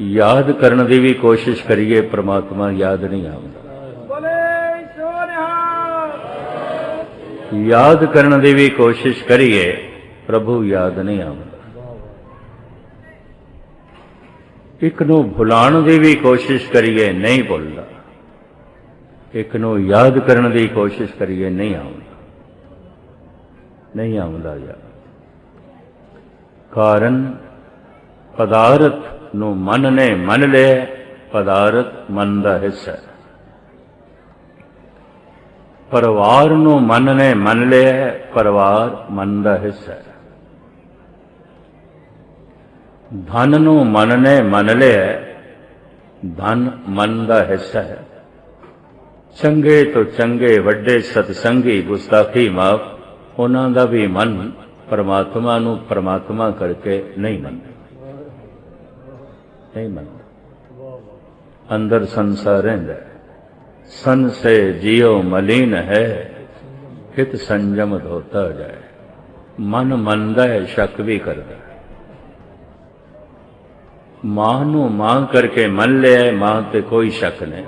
ਯਾਦ ਕਰਨ ਦੀ ਵੀ ਕੋਸ਼ਿਸ਼ ਕਰੀਏ ਪ੍ਰਮਾਤਮਾ ਯਾਦ ਨਹੀਂ ਆਉਂਦਾ। ਯਾਦ ਕਰਨ ਦੀ ਵੀ ਕੋਸ਼ਿਸ਼ ਕਰੀਏ ਪ੍ਰਭੂ ਯਾਦ ਨਹੀਂ ਆਉਂਦਾ। ਇੱਕ ਨੂੰ ਭੁਲਾਉਣ ਦੀ ਵੀ ਕੋਸ਼ਿਸ਼ ਕਰੀਏ ਨਹੀਂ ਭੁੱਲਦਾ। ਇੱਕ ਨੂੰ ਯਾਦ ਕਰਨ ਦੀ ਕੋਸ਼ਿਸ਼ ਕਰੀਏ ਨਹੀਂ ਆਉਂਦਾ। ਨਹੀਂ ਆਉਂਦਾ ਯਾਦ। ਕਾਰਨ ਪਦਾਰਥ ਨੂੰ ਮਨ ਨੇ ਮੰਨ ਲਿਆ ਪਦਾਰਥ ਮਨ ਦਾ ਹਿੱਸਾ। ਹੈ ਪਰਿਵਾਰ ਨੂੰ ਮਨ ਨੇ ਮੰਨ ਲਿਆ ਪਰਿਵਾਰ ਮਨ ਦਾ ਹਿੱਸਾ। ਹੈ ਧਨ ਨੂੰ ਮਨ ਨੇ ਮੰਨ ਲਿਆ ਧਨ ਮਨ ਦਾ ਹਿੱਸਾ। ਹੈ ਚੰਗੇ ਤੋਂ ਚੰਗੇ, ਵੱਡੇ ਸਤਸੰਗੀ ਗੁਸਤਾਖੀ ਮਾਫ, ਉਹਨਾਂ ਦਾ ਵੀ ਮਨ ਪਰਮਾਤਮਾ ਨੂੰ ਪਰਮਾਤਮਾ ਕਰਕੇ ਨਹੀਂ ਮੰਨਦਾ। ਨਹੀਂ ਮੰਨਦਾ। ਅੰਦਰ ਸੰਸਾਰ ਰਹਿੰਦਾ ਸੰਸੇ ਸੇ ਮਲੀਨ ਹੈ ਕਿਤ ਸੰਜਮ ਧੋਤਾ ਜਾਏ। ਮਨ ਮੰਨਦਾ ਹੈ, ਸ਼ੱਕ ਵੀ ਕਰਦਾ ਮਾਂ ਨੂੰ ਮਾਂ ਕਰਕੇ ਮੰਨ ਲਿਆ ਮਾਂ ਤੇ ਕੋਈ ਸ਼ੱਕ ਨਹੀਂ।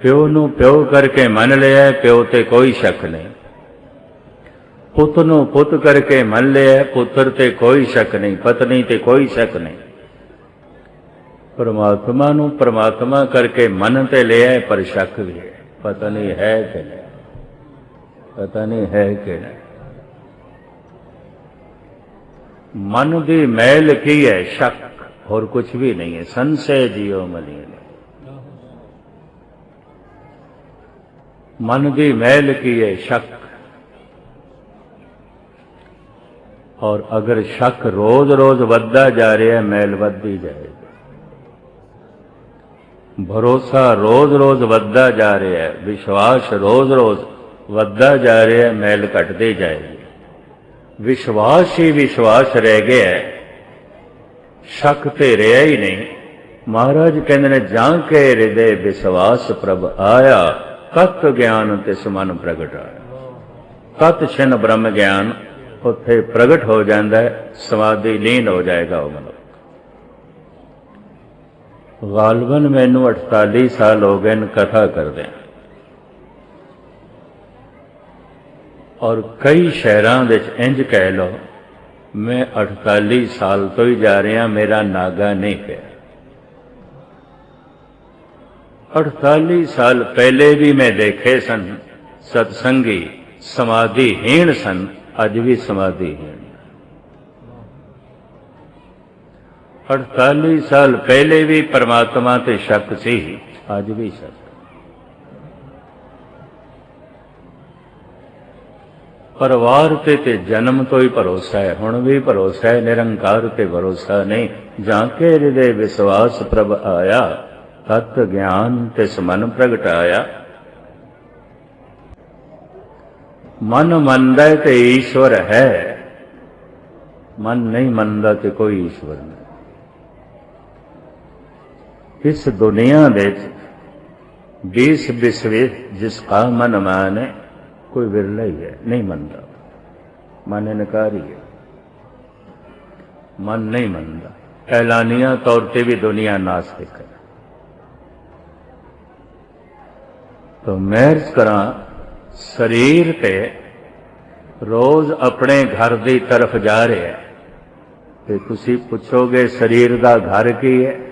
ਪਿਓ ਨੂੰ ਪਿਓ ਕਰਕੇ ਮੰਨ ਲਿਆ ਪਿਓ ਤੇ ਕੋਈ ਸ਼ੱਕ ਨਹੀਂ। ਪੁੱਤ ਨੂੰ ਪੁੱਤ ਕਰਕੇ ਮੰਨ ਲਿਆ ਪੁੱਤਰ ਤੇ ਕੋਈ ਸ਼ੱਕ ਨਹੀਂ, ਪਤਨੀ ਤੇ ਕੋਈ ਸ਼ੱਕ ਨਹੀਂ। ਪਰਮਾਤਮਾ ਨੂੰ ਪਰਮਾਤਮਾ ਕਰਕੇ ਮਨ ਤੇ ਲਿਆ ਪਰ ਸ਼ੱਕ ਵੀ ਹੈ। ਪਤਾ ਨਹੀਂ ਹੈ ਕਿ ਨਹੀਂ ਪਤਾ ਨਹੀਂ ਹੈ ਕਿ ਨਹੀਂ ਮਨ ਦੀ ਮੈਲ ਕੀ ਹੈ? ਸ਼ੱਕ। ਹੋਰ ਕੁਝ ਵੀ ਨਹੀਂ ਹੈ। ਸੰਸ਼ੈ ਜਿਉ ਮਲੀਨ। ਮਨ ਦੀ ਮੈਲ ਕੀ ਹੈ? ਸ਼ੱਕ। ਔਰ ਅਗਰ ਸ਼ੱਕ ਰੋਜ਼-ਰੋਜ਼ ਵੱਧਦਾ ਜਾ ਰਿਹਾ ਹੈ, ਮੈਲ ਵੱਧਦੀ ਜਾਏਗੀ। ਭਰੋਸਾ ਰੋਜ਼-ਰੋਜ਼ ਵੱਧਦਾ ਜਾ ਰਿਹਾ ਹੈ ਵਿਸ਼ਵਾਸ ਰੋਜ਼-ਰੋਜ਼ ਵੱਧਦਾ ਜਾ ਰਿਹਾ ਹੈ ਮੈਲ ਘਟਦੀ ਜਾਏਗੀ ਵਿਸ਼ਵਾਸ ਹੀ ਵਿਸ਼ਵਾਸ ਰਹਿ ਗਿਆ ਹੈ ਸ਼ੱਕ ਤੇ ਰਿਹਾ ਹੀ ਨਹੀਂ ਮਹਾਰਾਜ ਕਹਿੰਦੇ ਨੇ ਜਾਂ ਕੇ ਹਿਰਦੇ ਵਿਸ਼ਵਾਸ ਪ੍ਰਭ ਆਇਆ ਤਤ ਗਿਆਨ ਤੇ ਸਮਨ ਪ੍ਰਗਟ ਆਇਆ ਤਤ ਛਿਨ ਬ੍ਰਹਮ ਗਿਆਨ ਉੱਥੇ ਪ੍ਰਗਟ ਹੋ ਜਾਂਦਾ ਹੈ ਸਮਾਧੀ ਲੀਨ ਹੋ ਜਾਏਗਾ ਉਹ ਮਨੁੱਖ ਗਾਲਬਨ ਮੈਨੂੰ 48 ਸਾਲ ਹੋ ਗਏ ਨੇ ਕਥਾ ਕਰਦੇ ਔਰ ਕਈ ਸ਼ਹਿਰਾਂ ਵਿੱਚ ਇੰਜ ਕਹਿ ਲੋ ਮੈਂ 48 ਸਾਲ ਤੋਂ ਹੀ ਜਾ ਰਿਹਾ, ਮੇਰਾ ਨਾਗਾ ਨਹੀਂ ਪਿਆ। 48 ਸਾਲ ਪਹਿਲੇ ਵੀ ਮੈਂ ਦੇਖੇ ਸਨ, ਸਤਸੰਗੀ ਸਮਾਧੀਹੀਣ ਸਨ, ਅੱਜ ਵੀ ਸਮਾਧੀਹੀਣ। 48 ਸਾਲ ਪਹਿਲੇ ਵੀ ਪਰਮਾਤਮਾ ਤੇ ਸ਼ੱਕ ਸੀ, ਅੱਜ ਵੀ ਸ਼ੱਕ। ਪਰਿਵਾਰ ਤੇ ਤੇ ਜਨਮ ਤੋਂ ਹੀ ਭਰੋਸਾ ਹੈ, ਹੁਣ ਵੀ ਭਰੋਸਾ ਹੈ, ਨਿਰੰਕਾਰ ਤੇ ਭਰੋਸਾ ਨਹੀਂ। ਜਾਂ ਕੇ ਹਿਰਦੇ ਵਿਸ਼ਵਾਸ ਪ੍ਰਭ ਆਇਆ, ਤਤ ਗਿਆਨ ਤੇ ਸਮਨ ਪ੍ਰਗਟ ਆਇਆ। ਮਨ ਮੰਨਦਾ ਤੇ ਈਸ਼ਵਰ ਹੈ, ਮਨ ਨਹੀਂ ਮੰਨਦਾ ਤੇ ਕੋਈ ਈਸ਼ਵਰ ਨਹੀਂ। ਇਸ ਦੁਨੀਆ ਦੇ ਦੇਸ ਵਿਸਵੇ ਜਿਸ ਕਾ ਮਨ ਮਾਨੇ, ਕੋਈ ਵਿਰਲਾ ਹੀ ਹੈ, ਨਹੀਂ ਮੰਨਦਾ। ਮਨ ਇਨਕਾਰੀ ਹੈ। ਮਨ ਨਹੀਂ ਮੰਨਦਾ। ਐਲਾਨੀਆਂ ਤੌਰ ਤੇ ਵੀ ਦੁਨੀਆ ਨਾਸਤਿਕ ਹੈ। ਤਾਂ ਮਹਿਰਜ ਕਰਾਂ, ਸਰੀਰ ਤੇ ਰੋਜ਼ ਆਪਣੇ ਘਰ ਦੀ ਤਰਫ ਜਾ ਰਿਹਾ ਹੈ। ਤੇ ਤੁਸੀਂ ਪੁੱਛੋਗੇ, ਸਰੀਰ ਦਾ ਘਰ ਕੀ ਹੈ?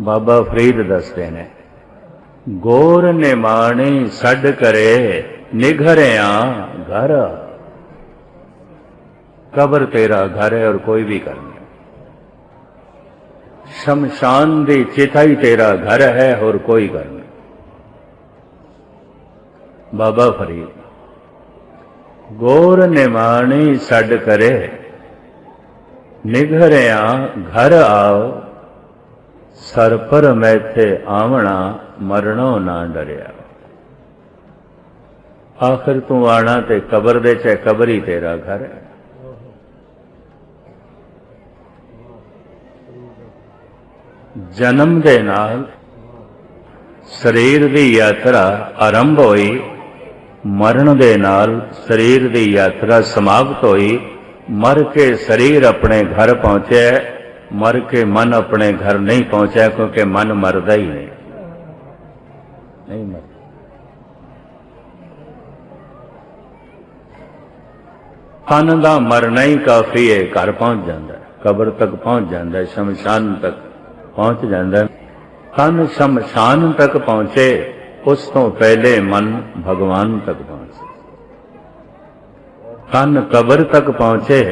ਬਾਬਾ ਫਰੀਦ ਦੱਸਦੇ ਨੇ, ਗੋਰ ਨਿਮਾਣੀ ਛੱਡ ਕਰੇ, ਨਿਘਰਿਆ ਘਰ। ਕਬਰ ਤੇਰਾ ਘਰ ਹੈ ਔਰ ਕੋਈ ਵੀ ਘਰ ਨਹੀਂ। ਸ਼ਮਸ਼ਾਨ ਦੀ ਚਿਤਾਈ ਤੇਰਾ ਘਰ ਹੈ ਔਰ ਕੋਈ ਘਰ ਨਹੀਂ। ਬਾਬਾ ਫਰੀਦ, ਗੋਰ ਨਿਮਾਣੀ ਛੱਡ ਕਰੇ, ਨਿਘਰਿਆ ਘਰ ਆਓ। ਸਰ ਪਰ ਮੈਥੇ ਆਵਣਾ, ਮਰਣੋ ਨਾ ਡਰਿਆ। ਆਖਰ ਤੂੰ ਆਣਾ ਤੇ ਕਬਰ ਦੇ ਚ ਕਬਰ ਹੀ ਤੇਰਾ ਘਰ ਹੈ। ਜਨਮ ਦੇ ਨਾਲ ਸਰੀਰ ਦੀ ਯਾਤਰਾ ਆਰੰਭ ਹੋਈ, ਮਰਨ ਦੇ ਨਾਲ ਸਰੀਰ ਦੀ ਯਾਤਰਾ ਸਮਾਪਤ ਹੋਈ, ਮਰ ਕੇ ਸਰੀਰ ਆਪਣੇ ਘਰ ਪਹੁੰਚਿਆ। ਮਰ ਕੇ ਮਨ ਆਪਣੇ ਘਰ ਨਹੀਂ ਪਹੁੰਚਿਆ ਕਿਉਂਕਿ ਮਨ ਮਰਦਾ ਹੀ ਨਹੀਂ ਨਹੀਂ ਮਰਦਾ। ਤਨ ਦਾ ਮਰਨਾ ਹੀ ਕਾਫੀ ਹੈ, ਘਰ ਪਹੁੰਚ ਜਾਂਦਾ ਕਬਰ ਤੱਕ ਪਹੁੰਚ ਜਾਂਦਾ ਸ਼ਮਸ਼ਾਨ ਤੱਕ ਪਹੁੰਚ ਜਾਂਦਾ ਹੈ। ਤਨ ਸ਼ਮਸ਼ਾਨ ਤੱਕ ਪਹੁੰਚੇ, ਉਸ ਤੋਂ ਪਹਿਲੇ ਮਨ ਭਗਵਾਨ ਤੱਕ ਪਹੁੰਚੇ। ਤਨ ਕਬਰ ਤੱਕ ਪਹੁੰਚੇ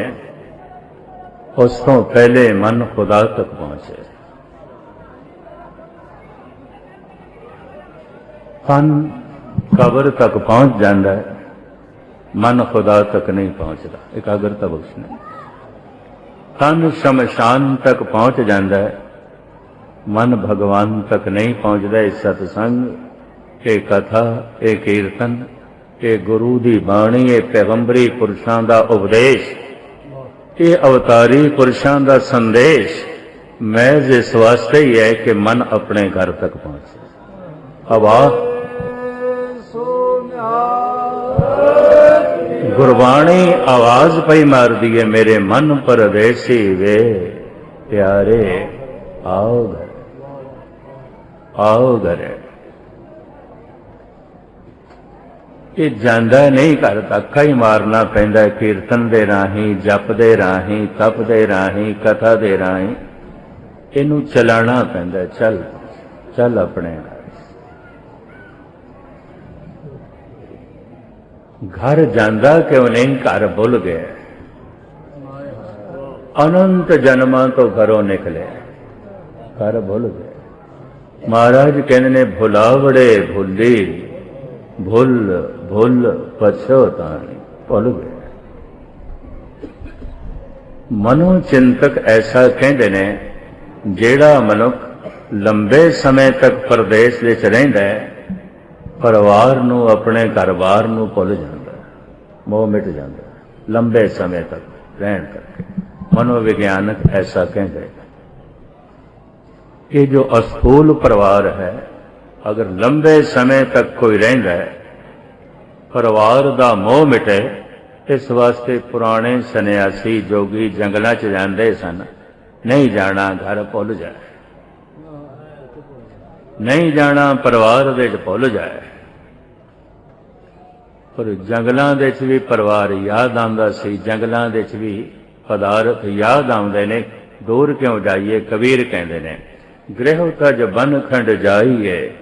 ਉਸ ਤੋਂ ਪਹਿਲੇ ਮਨ ਖੁਦਾ ਤੱਕ ਪਹੁੰਚੇ। ਤਨ ਕਬਰ ਤੱਕ ਪਹੁੰਚ ਜਾਂਦਾ ਹੈ, ਮਨ ਖੁਦਾ ਤੱਕ ਨਹੀਂ ਪਹੁੰਚਦਾ, ਇਕਾਗਰਤਾ ਬਖਸ਼ਣਾ ਤਨ ਸ਼ਮਸ਼ਾਨ ਤੱਕ ਪਹੁੰਚ ਜਾਂਦਾ ਹੈ, ਮਨ ਭਗਵਾਨ ਤੱਕ ਨਹੀਂ ਪਹੁੰਚਦਾ ਇਹ ਸਤਸੰਗ। ਇਹ ਕਥਾ, ਇਹ ਕੀਰਤਨ, ਇਹ ਗੁਰੂ ਦੀ ਬਾਣੀ, ਇਹ ਪੈਗੰਬਰੀ ਪੁਰਸ਼ਾਂ ਦਾ ਉਪਦੇਸ਼ ਇਹ ਅਵਤਾਰੀ ਪੁਰਸ਼ਾਂ ਦਾ ਸੰਦੇਸ਼ ਮਹਿਜ਼ ਇਸ ਵਾਸਤੇ ਹੀ ਹੈ ਕਿ ਮਨ ਆਪਣੇ ਘਰ ਤੱਕ ਪਹੁੰਚੇ। ਹਵਾ ਗੁਰਬਾਣੀ ਆਵਾਜ਼ ਪਈ ਮਾਰਦੀ ਹੈ, ਮੇਰੇ ਮਨ ਪਰਦੇਸੀ ਵੇ, ਪਿਆਰੇ, ਆਓ ਘਰ ਆਓ ਘਰ। ਇਹ ਜਾਂਦਾ ਨਹੀਂ ਘਰ ਧੱਕਾ ਹੀ ਮਾਰਨਾ ਪੈਂਦਾ ਕੀਰਤਨ ਦੇ ਰਾਹੀਂ, ਜਪ ਦੇ ਰਾਹੀਂ, ਤਪ ਦੇ ਰਾਹੀਂ, ਕਥਾ ਦੇ ਰਾਹੀਂ। ਇਹਨੂੰ ਚਲਾਣਾ ਪੈਂਦਾ ਚੱਲ ਚੱਲ ਆਪਣੇ ਘਰ। ਘਰ ਜਾਂਦਾ ਕਿਉਂ ਨਹੀਂ, ਘਰ ਭੁੱਲ ਗਿਆ ਅਨੰਤ ਜਨਮਾਂ ਤੋਂ ਘਰੋਂ ਨਿਕਲੇ ਘਰ ਭੁੱਲ ਗਿਆ ਮਹਾਰਾਜ ਕਹਿੰਦੇ ਨੇ, ਭੁਲਾਵੜੇ ਭੁੱਲੀ। ਭੁੱਲ ਭੁੱਲ ਪਛੋਤਾਣੀ ਭੁੱਲ ਗਏ ਮਨੋ ਚਿੰਤਕ ਐਸਾ ਕਹਿੰਦੇ ਨੇ, ਜਿਹੜਾ ਮਨੁੱਖ ਲੰਬੇ ਸਮੇਂ ਤੱਕ ਪਰਦੇਸ ਵਿੱਚ ਰਹਿੰਦਾ ਹੈ, ਪਰਿਵਾਰ ਨੂੰ ਆਪਣੇ ਘਰ-ਬਾਰ ਨੂੰ ਭੁੱਲ ਜਾਂਦਾ ਹੈ। ਮੋਹ ਮਿਟ ਜਾਂਦਾ ਹੈ। ਲੰਬੇ ਸਮੇਂ ਤੱਕ ਰਹਿਣ ਕਰਕੇ ਮਨੋਵਿਗਿਆਨਕ ਐਸਾ ਕਹਿੰਦੇ ਨੇ ਕਿ ਜੋ ਅਸਥੂਲ ਪਰਿਵਾਰ ਹੈ ਅਗਰ ਲੰਬੇ ਸਮੇਂ ਤੱਕ ਕੋਈ ਰਹਿੰਦਾ ਹੈ, ਪਰਿਵਾਰ ਦਾ ਮੋਹ ਮਿਟੇ, ਇਸ ਵਾਸਤੇ ਪੁਰਾਣੇ ਸੰਨਿਆਸੀ ਜੋਗੀ ਜੰਗਲਾਂ 'ਚ ਜਾਂਦੇ ਸਨ। ਨਹੀਂ ਜਾਣਾ ਘਰ ਭੁੱਲ ਜਾਏ। ਨਹੀਂ ਜਾਣਾ ਪਰਿਵਾਰ ਦੇ ਚ ਭੁੱਲ ਜਾਏ। ਪਰ ਜੰਗਲਾਂ ਦੇ ਵਿੱਚ ਵੀ ਪਰਿਵਾਰ ਯਾਦ ਆਉਂਦਾ ਸੀ। ਜੰਗਲਾਂ ਦੇ ਵਿੱਚ ਵੀ ਪਦਾਰਥ ਯਾਦ ਆਉਂਦੇ ਨੇ। ਦੂਰ ਕਿਉਂ ਜਾਈਏ? ਕਬੀਰ ਕਹਿੰਦੇ ਨੇ, ਗ੍ਰਹਿ ਤਜ ਬਨ ਖੰਡ ਜਾਈਏ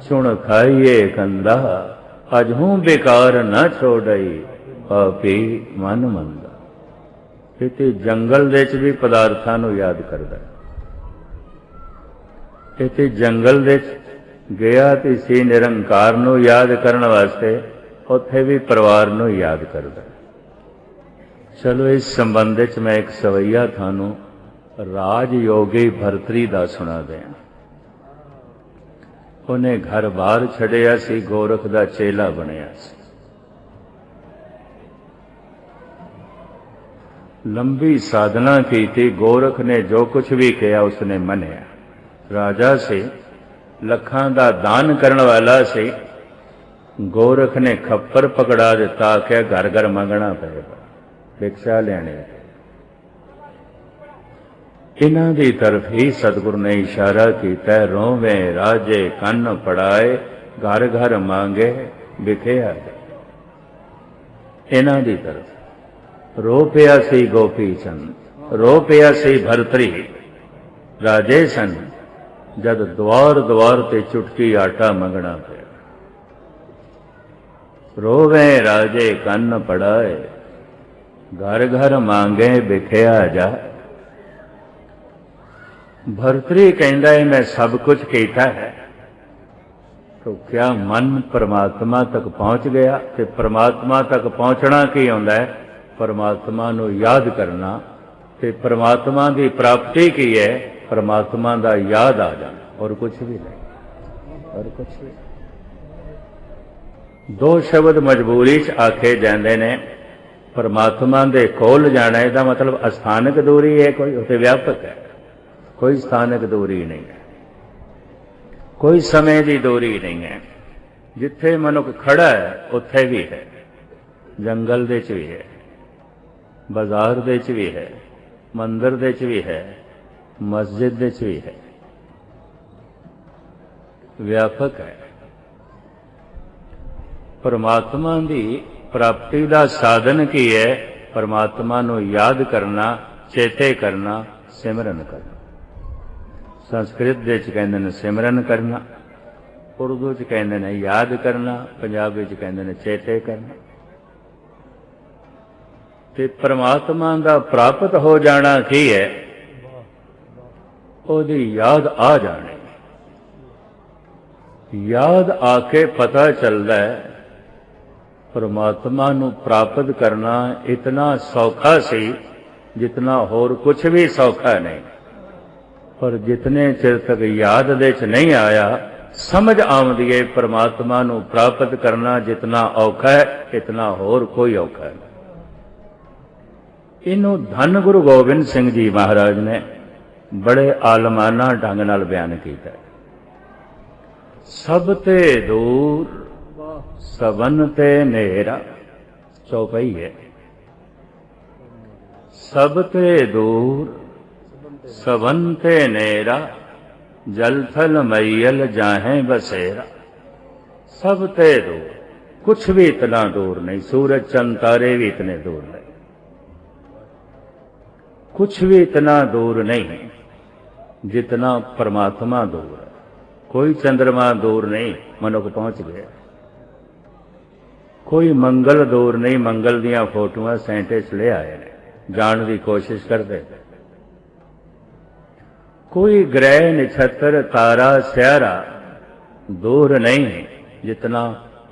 ਸੁਣ ਖਾਈਏ ਕੰਦਾ, ਅਜ ਹੂੰ ਬੇਕਾਰ ਨਾ ਛੋੜਈ ਪਾਪੀ ਮਨ ਮੰਦਾ। ਇਤੇ ਜੰਗਲ ਦੇ ਵਿੱਚ ਵੀ ਪਦਾਰਥਾਂ ਨੂੰ ਯਾਦ ਕਰਦਾ। ਹੈ ਇਥੇ ਜੰਗਲ ਦੇ ਵਿੱਚ ਗਿਆ ਤੇ ਸੀ ਨਿਰੰਕਾਰ ਨੂੰ ਯਾਦ ਕਰਨ ਵਾਸਤੇ, ਉੱਥੇ ਵੀ ਪਰਿਵਾਰ ਨੂੰ ਯਾਦ ਕਰਦਾ। ਚਲੋ, ਇਸ ਸੰਬੰਧ ਵਿੱਚ ਮੈਂ ਇੱਕ ਸਵਈਆ ਤੁਹਾਨੂੰ ਰਾਜ ਯੋਗੀ ਭਰਤਰੀ ਦਾ ਸੁਣਾ ਦਿਆਂ। ਉਹਨੇ ਘਰ ਬਾਹਰ ਛੱਡਿਆ ਸੀ, ਗੋਰਖ ਦਾ ਚੇਲਾ ਬਣਿਆ ਸੀ। ਲੰਬੀ ਸਾਧਨਾ ਕੀਤੀ, ਗੋਰਖ ਨੇ ਜੋ ਕੁਝ ਵੀ ਕਿਹਾ ਉਸਨੇ ਮੰਨਿਆ। ਰਾਜਾ ਸੀ, ਲੱਖਾਂ ਦਾ ਦਾਨ ਕਰਨ ਵਾਲਾ ਸੀ। ਗੋਰਖ ਨੇ ਖੱਪਰ ਪਕੜਾ ਦਿੱਤਾ ਕਿ ਘਰ ਘਰ ਮੰਗਣਾ ਪਏਗਾ। ਭਿਕਸ਼ਾ ਲੈਣੇ ਇਹਨਾਂ ਦੀ ਤਰਫ ਹੀ ਸਤਿਗੁਰ ਨੇ ਇਸ਼ਾਰਾ ਕੀਤਾ, ਰੋਵੇਂ ਰਾਜੇ ਕੰਨ ਪੜਾਏ ਘਰ ਘਰ ਮੰਗੇ, ਵਿਖਿਆ ਇਹਨਾਂ ਦੀ ਤਰਫ। ਰੋ ਪਿਆ ਸੀ ਗੋਪੀ ਚੰਦ, ਰੋ ਪਿਆ ਸੀ ਭਰਤਰੀ। ਰਾਜੇ ਸਨ, ਜਦ ਦਵਾਰ ਦਵਾਰ ਤੇ ਚੁਟਕੀ ਆਟਾ ਮੰਗਣਾ ਪਿਆ। ਰੋਵੇ ਰਾਜੇ ਕੰਨ ਪੜਾਏ ਘਰ ਘਰ ਮੰਗੇ, ਵਿਖਿਆ ਜਾ। ਭਰਤਰੀ ਕਹਿੰਦਾ ਹੈ, ਮੈਂ ਸਭ ਕੁਝ ਕੀਤਾ ਹੈ। ਤੋ ਕਿਆ ਮਨ ਪਰਮਾਤਮਾ ਤੱਕ ਪਹੁੰਚ ਗਿਆ ਤੇ ਪਰਮਾਤਮਾ ਤੱਕ ਪਹੁੰਚਣਾ ਕੀ ਹੁੰਦਾ ਹੈ? ਪਰਮਾਤਮਾ ਨੂੰ ਯਾਦ ਕਰਨਾ ਤੇ ਪਰਮਾਤਮਾ ਦੀ ਪ੍ਰਾਪਤੀ ਕੀ ਹੈ? ਪਰਮਾਤਮਾ ਦਾ ਯਾਦ ਆ ਜਾਣਾ ਔਰ ਕੁਝ ਵੀ ਨਹੀਂ। ਔਰ ਕੁਝ ਵੀ ਦੋ ਸ਼ਬਦ ਮਜਬੂਰੀ ਚ ਆਖੇ ਜਾਂਦੇ ਨੇ, ਪਰਮਾਤਮਾ ਦੇ ਕੋਲ ਜਾਣਾ, ਇਹਦਾ ਮਤਲਬ ਅਸਥਾਨਕ ਦੂਰੀ ਹੈ ਕੋਈ ਉਤੇ ਵਿਆਪਕ ਹੈ। ਕੋਈ ਸਥਾਨਕ ਦੂਰੀ ਨਹੀਂ ਹੈ। ਕੋਈ ਸਮੇਂ ਦੀ ਦੂਰੀ ਨਹੀਂ ਹੈ। ਜਿੱਥੇ ਮਨੁੱਖ ਖੜਾ ਹੈ, ਉੱਥੇ ਵੀ ਹੈ। ਜੰਗਲ ਦੇ ਚ ਵੀ ਹੈ। ਬਾਜ਼ਾਰ ਦੇ ਚ ਵੀ ਹੈ। ਮੰਦਰ ਦੇ ਚ ਵੀ ਹੈ। ਮਸਜਿਦ ਦੇ ਚ ਵੀ ਹੈ। ਵਿਆਪਕ ਹੈ। ਪਰਮਾਤਮਾ ਦੀ ਪ੍ਰਾਪਤੀ ਦਾ ਸਾਧਨ ਕੀ ਹੈ? ਪਰਮਾਤਮਾ ਨੂੰ ਯਾਦ ਕਰਨਾ, ਚੇਤੇ ਕਰਨਾ, ਸਿਮਰਨ ਕਰਨਾ। ਸੰਸਕ੍ਰਿਤ ਦੇ ਚ ਕਹਿੰਦੇ ਨੇ ਸਿਮਰਨ ਕਰਨਾ, ਉਰਦੂ ਚ ਕਹਿੰਦੇ ਨੇ ਯਾਦ ਕਰਨਾ, ਪੰਜਾਬੀ ਚ ਕਹਿੰਦੇ ਨੇ ਚੇਤੇ ਕਰਨਾ। ਤੇ ਪਰਮਾਤਮਾ ਦਾ ਪ੍ਰਾਪਤ ਹੋ ਜਾਣਾ ਕੀ ਹੈ? ਉਹਦੀ ਯਾਦ ਆ ਜਾਣੀ। ਯਾਦ ਆ ਕੇ ਪਤਾ ਚੱਲਦਾ ਹੈ, ਪਰਮਾਤਮਾ ਨੂੰ ਪ੍ਰਾਪਤ ਕਰਨਾ ਇਤਨਾ ਸੌਖਾ ਸੀ, ਜਿਤਨਾ ਹੋਰ ਕੁਝ ਵੀ ਸੌਖਾ ਨਹੀਂ। ਪਰ ਜਿਤਨੇ ਚਿਰ ਤੱਕ ਯਾਦ ਦੇ ਚ ਨਹੀਂ ਆਇਆ, ਸਮਝ ਆਉਂਦੀ ਹੈ ਪਰਮਾਤਮਾ ਨੂੰ ਪ੍ਰਾਪਤ ਕਰਨਾ ਜਿਤਨਾ ਔਖਾ ਹੈ, ਇਤਨਾ ਹੋਰ ਕੋਈ ਔਖਾ ਨਹੀਂ ਇਹਨੂੰ ਧੰਨ ਗੁਰੂ ਗੋਬਿੰਦ ਸਿੰਘ ਜੀ ਮਹਾਰਾਜ ਨੇ ਬੜੇ ਆਲਮਾਨਾ ਢੰਗ ਨਾਲ ਬਿਆਨ ਕੀਤਾ ਸਭ ਤੇ ਦੂਰ ਸਬਨ ਤੇ ਨੇਰਾ, ਚੌਪਈ ਹੈ। ਸਭ ਤੇ ਦੂਰ ਸਵੰਤੇ ਨੇਰਾ, ਜਲ ਥਲ ਮਈਲ ਜਾਹੇ ਬਸੇਰਾ। ਸਭ ਤੇ ਦੋ ਕੁਛ ਵੀ ਇਤਨਾ ਦੂਰ ਨਹੀਂ, ਸੂਰਜ ਚੰਦ ਤਾਰੇ ਵੀ ਇਤਨੇ ਦੂਰ ਨਹੀਂ ਕੁਛ ਵੀ ਇਤਨਾ ਦੂਰ ਨਹੀਂ, ਜਿਤਨਾ ਪਰਮਾਤਮਾ ਦੂਰ ਹੈ। ਕੋਈ ਚੰ드ਰਮਾ ਦੂਰ ਨਹੀਂ, ਮਨੁੱਖ ਪਹੁੰਚ ਗਿਆ। ਕੋਈ ਮੰਗਲ ਦੂਰ ਨਹੀਂ, ਮੰਗਲ ਦੀਆਂ ਫੋਟੋਆਂ ਸਾਇੰਟਿਸਟ ਲੈ ਆਏ ਨੇ, ਜਾਣ ਦੀ ਕੋਸ਼ਿਸ਼ ਕਰਦੇ ਕੋਈ ਗ੍ਰਹਿ ਨਛੱਤਰ ਤਾਰਾ ਸਿਆਰਾ ਦੂਰ ਨਹੀਂ ਜਿਤਨਾ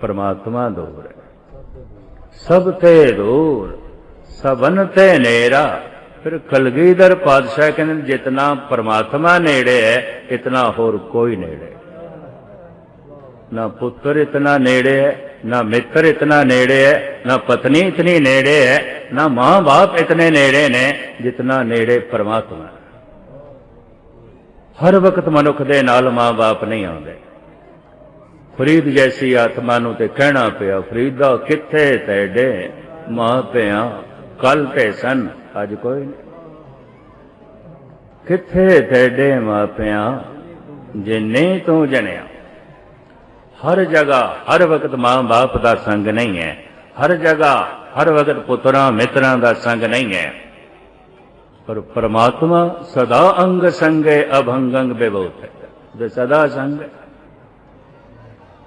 ਪਰਮਾਤਮਾ ਦੂਰ ਹੈ। ਸਭ ਤੇ ਦੂਰ ਸਭਨ ਤੇ ਨੇਰਾ। ਫਿਰ ਕਲਗੀਧਰ ਪਾਤਸ਼ਾਹ ਕਹਿੰਦੇ ਨੇ, ਜਿਤਨਾ ਪਰਮਾਤਮਾ ਨੇੜੇ ਹੈ ਇਤਨਾ ਹੋਰ ਕੋਈ ਨੇੜੇ ਨਾ ਪੁੱਤਰ ਇਤਨਾ ਨੇੜੇ ਹੈ ਨਾ ਮਿੱਤਰ ਇਤਨਾ ਨੇੜੇ ਹੈ ਨਾ ਪਤਨੀ ਇਤਨੀ ਨੇੜੇ ਹੈ ਨਾ ਮਾਂ-ਬਾਪ ਇਤਨੇ ਨੇੜੇ ਨੇ ਜਿਤਨਾ ਨੇੜੇ ਪਰਮਾਤਮਾ ਹੈ। ਹਰ ਵਕਤ ਮਨੁੱਖ ਦੇ ਨਾਲ ਮਾਂ-ਬਾਪ ਨਹੀਂ ਆਉਂਦੇ। ਫਰੀਦ ਜੈਸੀ ਆਤਮਾ ਨੂੰ ਤੇ ਕਹਿਣਾ ਪਿਆ, ਫਰੀਦਾ ਕਿੱਥੇ ਤੈਡੇ? ਮਾਂ ਪਿਆ, ਕੱਲ ਤੇ ਸਨ, ਅੱਜ ਕੋਈ ਨਹੀਂ। ਕਿੱਥੇ ਤੈਡੇ ਮਾਪਿਆਂ ਜਿੰਨੇ ਤੂੰ ਜਣਿਆ। ਹਰ ਜਗ੍ਹਾ, ਹਰ ਵਕਤ ਮਾਂ-ਬਾਪ ਦਾ ਸੰਗ ਨਹੀਂ ਹੈ। ਹਰ ਜਗ੍ਹਾ, ਹਰ ਵਕਤ ਪੁੱਤਰਾਂ, ਮਿੱਤਰਾਂ ਦਾ ਸੰਗ ਨਹੀਂ ਹੈ। ਪਰ ਪਰਮਾਤਮਾ ਸਦਾ ਅੰਗ ਸੰਗੇ ਅਭੰਗੰਗ ਬਿਭੂਤ ਹੈ। ਜੋ ਸਦਾ ਸੰਗ ਹੈ।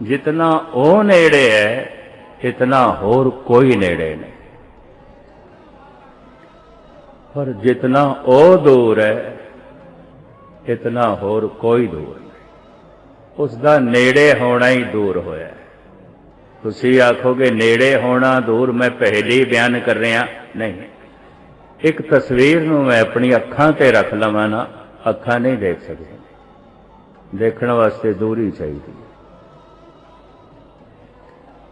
ਜਿਤਨਾ ਉਹ ਨੇੜੇ ਹੈ, ਇਤਨਾ ਹੋਰ ਕੋਈ ਨੇੜੇ ਨਹੀਂ। ਪਰ ਜਿਤਨਾ ਉਹ ਦੂਰ ਹੈ, ਇਤਨਾ ਹੋਰ ਕੋਈ ਦੂਰ ਨਹੀਂ। ਉਸ ਦਾ ਨੇੜੇ ਹੋਣਾ ਹੀ ਦੂਰ ਹੋਇਆ ਤੁਸੀਂ ਆਖੋਗੇ, ਨੇੜੇ ਹੋਣਾ ਦੂਰ ਮੈਂ ਪਹਿਲੇ ਹੀ ਬਿਆਨ ਕਰ ਰਿਹਾ। ਨਹੀਂ ਇੱਕ ਤਸਵੀਰ ਨੂੰ ਮੈਂ ਆਪਣੀ ਅੱਖਾਂ ਤੇ ਰੱਖ ਲਵਾਂ ਨਾ, ਅੱਖਾਂ ਨਹੀਂ ਦੇਖ ਸਕਦੀਆਂ ਦੇਖਣ ਵਾਸਤੇ ਦੂਰੀ ਚਾਹੀਦੀ ਹੈ।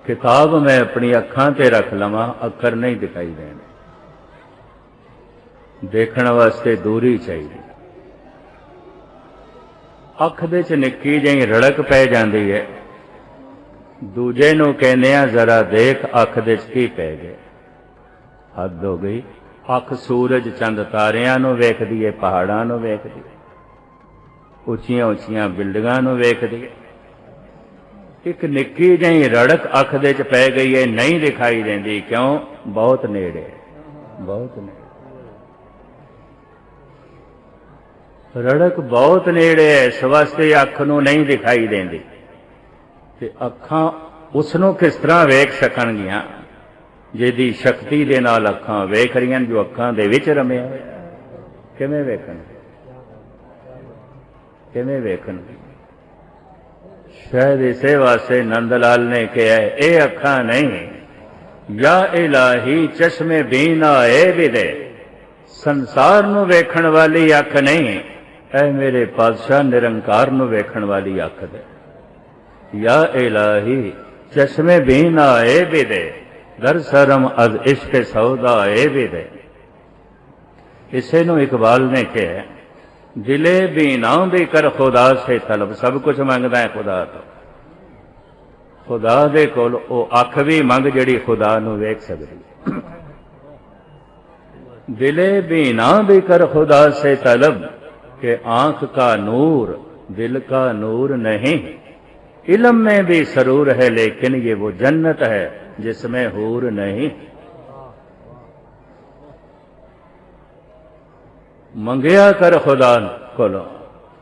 ਕਿਤਾਬ ਮੈਂ ਆਪਣੀ ਅੱਖਾਂ ਤੇ ਰੱਖ ਲਵਾਂ, ਅੱਖਰ ਨਹੀਂ ਦਿਖਾਈ ਦੇਣੇ। ਦੇਖਣ ਵਾਸਤੇ ਦੂਰੀ ਚਾਹੀਦੀ ਅੱਖ ਦੇ ਚ ਨਿੱਕੀ ਜਿਹੀ ਰੜਕ ਪੈ ਜਾਂਦੀ ਹੈ। ਦੂਜੇ ਨੂੰ ਕਹਿੰਦੇ ਆ, ਜ਼ਰਾ ਦੇਖ ਅੱਖ ਦੇ ਚ ਕੀ ਪੈ ਗਿਆ। ਹੱਦ ਹੋ ਗਈ। ਅੱਖ ਸੂਰਜ ਚੰਦ ਤਾਰਿਆਂ ਨੂੰ ਵੇਖਦੀ ਹੈ ਪਹਾੜਾਂ ਨੂੰ ਵੇਖਦੀ ਹੈ ਉੱਚੀਆਂ ਉੱਚੀਆਂ ਬਿਲਡਿੰਗਾਂ ਨੂੰ ਵੇਖਦੀ ਹੈ ਇੱਕ ਨਿੱਕੀ ਜਿਹੀ ਰੜਕ ਅੱਖ ਦੇ ਚ ਪੈ ਗਈ ਹੈ ਨਹੀਂ ਦਿਖਾਈ ਦਿੰਦੀ, ਕਿਉਂ? ਬਹੁਤ ਨੇੜੇ ਬਹੁਤ ਨੇੜੇ। ਰੜਕ ਬਹੁਤ ਨੇੜੇ ਹੈ ਇਸ ਵਾਸਤੇ ਅੱਖ ਨੂੰ ਨਹੀਂ ਦਿਖਾਈ ਦਿੰਦੀ। ਤੇ ਅੱਖਾਂ ਉਸ ਨੂੰ ਕਿਸ ਤਰ੍ਹਾਂ ਵੇਖ ਸਕਣਗੀਆਂ? ਜਿਹਦੀ ਸ਼ਕਤੀ ਦੇ ਨਾਲ ਅੱਖਾਂ ਵੇਖ ਰਹੀਆਂ ਜੋ ਅੱਖਾਂ ਦੇ ਵਿੱਚ ਰਮਿਆ ਕਿਵੇਂ ਵੇਖਣ? ਕਿਵੇਂ ਵੇਖਣ? ਸ਼ਾਇਦ ਇਸੇ ਵਾਸਤੇ ਨੰਦ ਲਾਲ ਨੇ ਕਿਹਾ, ਇਹ ਅੱਖਾਂ ਨਹੀਂ। ਯਾ ਇਲਾਹੀ ਚਸ਼ਮੇ ਬੀਨਾ ਏ ਵਿਦੇ। ਸੰਸਾਰ ਨੂੰ ਵੇਖਣ ਵਾਲੀ ਅੱਖ ਨਹੀਂ। ਐ ਮੇਰੇ ਪਾਤਸ਼ਾਹ ਨਿਰੰਕਾਰ ਨੂੰ ਵੇਖਣ ਵਾਲੀ ਅੱਖ ਦੇ। ਯਾ ਇਲਾਹੀ ਚਸ਼ਮੇ ਬੀਨਾ ਏ ਵਿਦੇ। ਦਰ ਸਰਮ ਅਜ਼ ਇਸ਼ਕ ਸੌਦਾ ਏ ਵਿਦੇ ਇਸੇ ਨੂੰ ਇਕਬਾਲ ਨੇ ਕਿਹਾ ਦਿਲੇ ਬੀਨਾ ਵੀ ਕਰ ਖੁਦਾ ਸੇ ਤਲਬ ਸਭ ਕੁਝ ਮੰਗਦਾ ਹੈ ਖੁਦਾ ਤੋਂ ਖੁਦਾ ਦੇ ਕੋਲ ਉਹ ਅੱਖ ਵੀ ਮੰਗ ਜਿਹੜੀ ਖੁਦਾ ਨੂੰ ਵੇਖ ਸਕਦੀ ਹੈ। ਦਿਲੇ ਬੀਨਾ ਵੀ ਕਰ ਖੁਦਾ ਸੇ ਤਲਬ कि आंख का नूर दिल का नूर नहीं इल्म में भी सरूर है लेकिन ये वो जन्नत है ਜਿਸ ਮੈਂ ਹੋਰ ਨਹੀਂ। ਮੰਗਿਆ ਕਰ ਖੁਦਾ ਕੋਲੋਂ।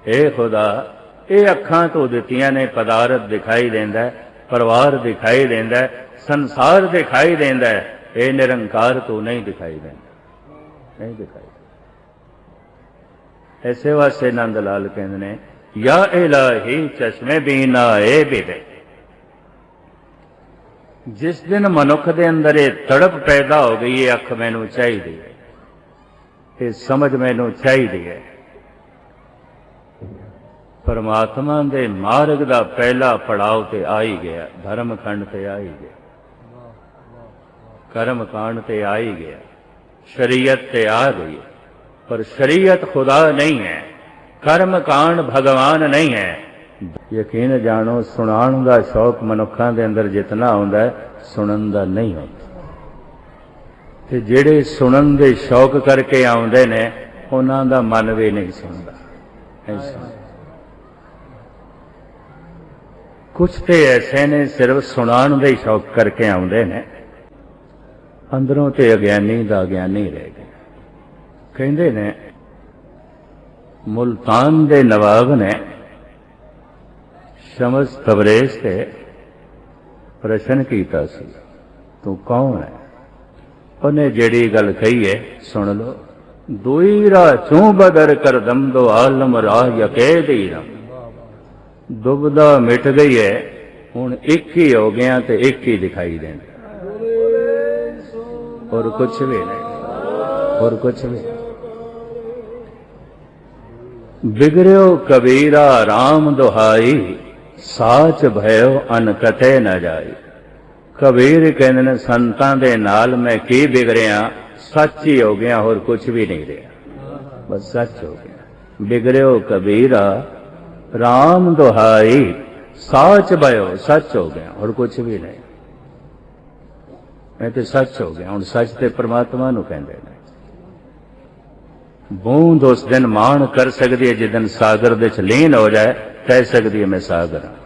ਏ ਖੁਦਾ, ਇਹ ਅੱਖਾਂ ਤੋਂ ਦਿੱਤੀਆਂ ਨੇ, ਪਦਾਰਥ ਦਿਖਾਈ ਦਿੰਦਾ ਪਰਿਵਾਰ ਦਿਖਾਈ ਦਿੰਦਾ ਸੰਸਾਰ ਦਿਖਾਈ ਦਿੰਦਾ ਇਹ ਨਿਰੰਕਾਰ ਤੋਂ ਨਹੀਂ ਦਿਖਾਈ ਦਿੰਦਾ। ਨਹੀਂ ਦਿਖਾਈ ਐਸੇ ਵਾਸਤੇ ਨੰਦ ਲਾਲ ਕਹਿੰਦੇ ਨੇ, ਯਾ ਇਲਾਹੀ, ਚਸ਼ਮੇ ਬੀਨਾ ਏ ਬਿਦੇ। ਜਿਸ ਦਿਨ ਮਨੁੱਖ ਦੇ ਅੰਦਰ ਇਹ ਤੜਪ ਪੈਦਾ ਹੋ ਗਈ, ਇਹ ਅੱਖ ਮੈਨੂੰ ਚਾਹੀਦੀ ਹੈ। ਇਹ ਸਮਝ ਮੈਨੂੰ ਚਾਹੀਦੀ ਹੈ। ਪਰਮਾਤਮਾ ਦੇ ਮਾਰਗ ਦਾ ਪਹਿਲਾ ਪੜਾਅ ਤੇ ਆ ਹੀ ਗਿਆ, ਧਰਮ ਖੰਡ ਤੇ ਆ ਹੀ ਗਿਆ। ਕਰਮ ਕਾਂਡ ਤੇ ਆ ਹੀ ਗਿਆ। ਸ਼ਰੀਅਤ ਤੇ ਆ ਗਈ। ਪਰ ਸ਼ਰੀਅਤ ਖੁਦਾ ਨਹੀਂ ਹੈ, ਕਰਮ ਕਾਂਡ ਭਗਵਾਨ ਨਹੀਂ ਹੈ। ਯਕੀਨ ਜਾਣੋ, ਸੁਣਾਉਣ ਦਾ ਸ਼ੌਕ ਮਨੁੱਖਾਂ ਦੇ ਅੰਦਰ ਜਿਤਨਾ ਆਉਂਦਾ ਹੈ, ਸੁਣਨ ਦਾ ਨਹੀਂ ਹੁੰਦਾ। ਤੇ ਜਿਹੜੇ ਸੁਣਨ ਦੇ ਸ਼ੌਕ ਕਰਕੇ ਆਉਂਦੇ ਨੇ, ਉਹਨਾਂ ਦਾ ਮਨ ਵੀ ਨਹੀਂ ਸੁਣਦਾ। ਨਹੀਂ ਕੁਝ ਤੇ ਐਸੇ ਨੇ, ਸਿਰਫ ਸੁਣਾਉਣ ਦੇ ਸ਼ੌਕ ਕਰਕੇ ਆਉਂਦੇ ਨੇ। ਅੰਦਰੋਂ ਤੇ ਅਗਿਆਨੀ ਦਾ ਅਗਿਆਨੀ ਰਹਿ ਗਏ ਕਹਿੰਦੇ ਨੇ, ਮੁਲਤਾਨ ਦੇ ਨਵਾਬ ਨੇ ਸ਼ਮਸ ਤਬਰੇਜ਼ ਤੇ ਪ੍ਰਸ਼ਨ ਕੀਤਾ ਸੀ, ਤੂੰ ਕੌਣ ਹੈ? ਉਹਨੇ ਜਿਹੜੀ ਗੱਲ ਕਹੀ ਹੈ, ਸੁਣ ਲਓ। ਦੋਈ ਰਾਹ ਚੋਂ ਬਦਰ ਕਰ ਦਮ ਦੋ ਆਲਮ ਰਾਹ ਯਕੇ ਦੀ ਦੁਬਦਾ ਮਿਟ ਗਈ ਹੈ, ਹੁਣ ਇੱਕ ਹੀ ਹੋ ਗਿਆ ਤੇ ਇੱਕ ਹੀ ਦਿਖਾਈ ਦੇਣਾ ਹੋਰ ਕੁਝ ਵੀ ਨਹੀਂ। ਹੋਰ ਕੁਝ ਵੀ ਬਿਗੜਿਓ ਕਬੀਰਾ RAM ਦੁਹਾਈ ਸਾਚ ਭਇਓ ਅਨ ਕਥੇ ਨ ਜਾਈ ਕਬੀਰ ਕਹਿੰਦੇ ਨੇ ਸੰਤਾਂ ਦੇ ਨਾਲ ਮੈਂ ਕੀ ਵਿਗੜਿਆ ਸੱਚ ਹੀ ਹੋ ਗਿਆ, ਹੋਰ ਕੁਝ ਵੀ ਨਹੀਂ ਰਿਹਾ। ਬਸ ਸੱਚ ਹੋ ਗਿਆ। ਬਿਗੜਿਓ ਕਬੀਰਾ RAM ਦੁਹਾਈ। ਸਾਚ ਭਇਓ, ਸੱਚ ਹੋ ਗਿਆ, ਹੋਰ ਕੁਝ ਵੀ ਨਹੀਂ। ਮੈਂ ਤੇ ਸੱਚ ਹੋ ਗਿਆ। ਹੁਣ ਸੱਚ ਤੇ ਪ੍ਰਮਾਤਮਾ ਨੂੰ ਕਹਿੰਦੇ ਨੇ। ਬੂੰਦ ਉਸ ਦਿਨ ਮਾਣ ਕਰ ਸਕਦੀ ਹੈ, ਜਿਸ ਦਿਨ ਸਾਗਰ ਦੇ ਚ ਲੀਨ ਹੋ ਜਾਏ। ਕਹਿ ਸਕਦੀ ਹੈ ਮੈਂ ਸਾਗਰ ਹਾਂ।